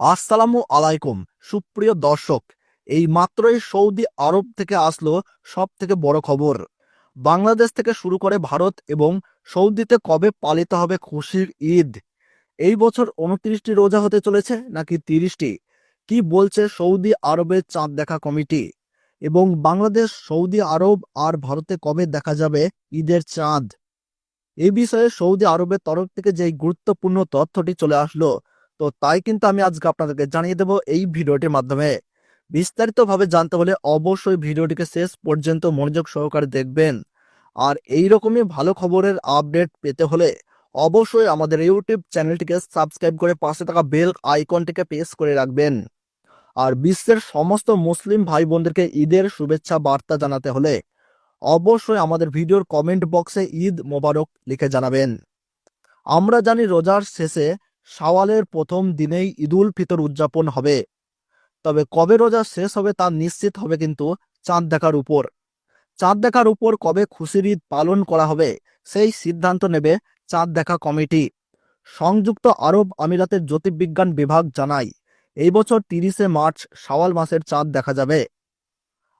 আসসালামু আলাইকুম, সুপ্রিয় দর্শক। এই মাত্রই সৌদি আরব থেকে আসলো সব থেকে বড় খবর। বাংলাদেশ থেকে শুরু করে ভারত এবং সৌদিতে কবে পালিত হবে খুশির ঈদ? এই বছর উনত্রিশটি রোজা হতে চলেছে নাকি তিরিশটি? কি বলছে সৌদি আরবের চাঁদ দেখা কমিটি? এবং বাংলাদেশ, সৌদি আরব আর ভারতে কবে দেখা যাবে ঈদের চাঁদ? এই বিষয়ে সৌদি আরবের তরফ থেকে যে গুরুত্বপূর্ণ তথ্যটি চলে আসলো তো তাই কিন্তু আমি আজকে আপনাদেরকে জানিয়ে দেব এই ভিডিওটির মাধ্যমে। বিস্তারিতভাবে জানতে হলে অবশ্যই ভিডিওটিকে শেষ পর্যন্ত মনোযোগ সহকারে দেখবেন। আর এই রকমই ভালো খবরের আপডেট পেতে হলে অবশ্যই আমাদের ইউটিউব চ্যানেলটিকে সাবস্ক্রাইব করে পাশে থাকা বেল আইকনটিকে প্রেস করে রাখবেন। আর বিশ্বের সমস্ত মুসলিম ভাই বোনদেরকে ঈদের শুভেচ্ছা বার্তা জানাতে হলে অবশ্যই আমাদের ভিডিওর কমেন্ট বক্সে ঈদ মোবারক লিখে জানাবেন। আমরা জানি রোজার শেষে শাওয়ালের প্রথম দিনেই ঈদুল ফিতর উদযাপন হবে। তবে কবে রোজা শেষ হবে তা নিশ্চিত হবে কিন্তু চাঁদ দেখার উপর। চাঁদ দেখার উপর কবে খুশির ঈদ পালন করা হবে সেই সিদ্ধান্ত নেবে চাঁদ দেখা কমিটি। সংযুক্ত আরব আমিরাতের জ্যোতির্বিজ্ঞান বিভাগ জানায়, এই বছর তিরিশে মার্চ শাওয়াল মাসের চাঁদ দেখা যাবে।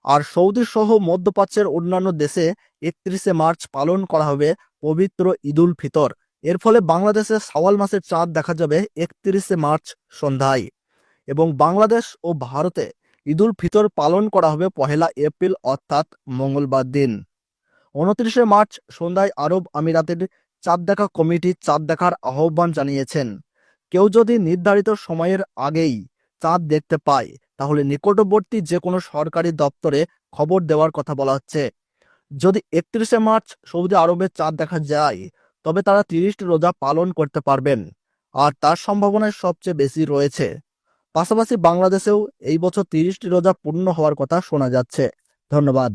আর সৌদি সহ মধ্যপ্রাচ্যের অন্যান্য দেশে একত্রিশে মার্চ পালন করা হবে পবিত্র ঈদুল ফিতর। এর ফলে বাংলাদেশে শাওয়াল মাসের চাঁদ দেখা যাবে একত্রিশে মার্চ সন্ধ্যায় এবং বাংলাদেশ ও ভারতে ঈদুল ফিতর পালন করা হবে পহেলা এপ্রিল অর্থাৎ মঙ্গলবার দিন। উনত্রিশে মার্চ সন্ধ্যায় আরব আমিরাতের চাঁদ দেখা কমিটি চাঁদ দেখার আহ্বান জানিয়েছেন। কেউ যদি নির্ধারিত সময়ের আগেই চাঁদ দেখতে পায়, তাহলে নিকটবর্তী যে কোনো সরকারি দপ্তরে খবর দেওয়ার কথা বলা হচ্ছে। যদি একত্রিশে মার্চ সৌদি আরবে চাঁদ দেখা যায় তবে তারা তিরিশটি রোজা পালন করতে পারবেন আর তার সম্ভাবনায় সবচেয়ে বেশি রয়েছে। পাশাপাশি বাংলাদেশেও এই বছর তিরিশটি রোজা পূর্ণ হওয়ার কথা শোনা যাচ্ছে। ধন্যবাদ।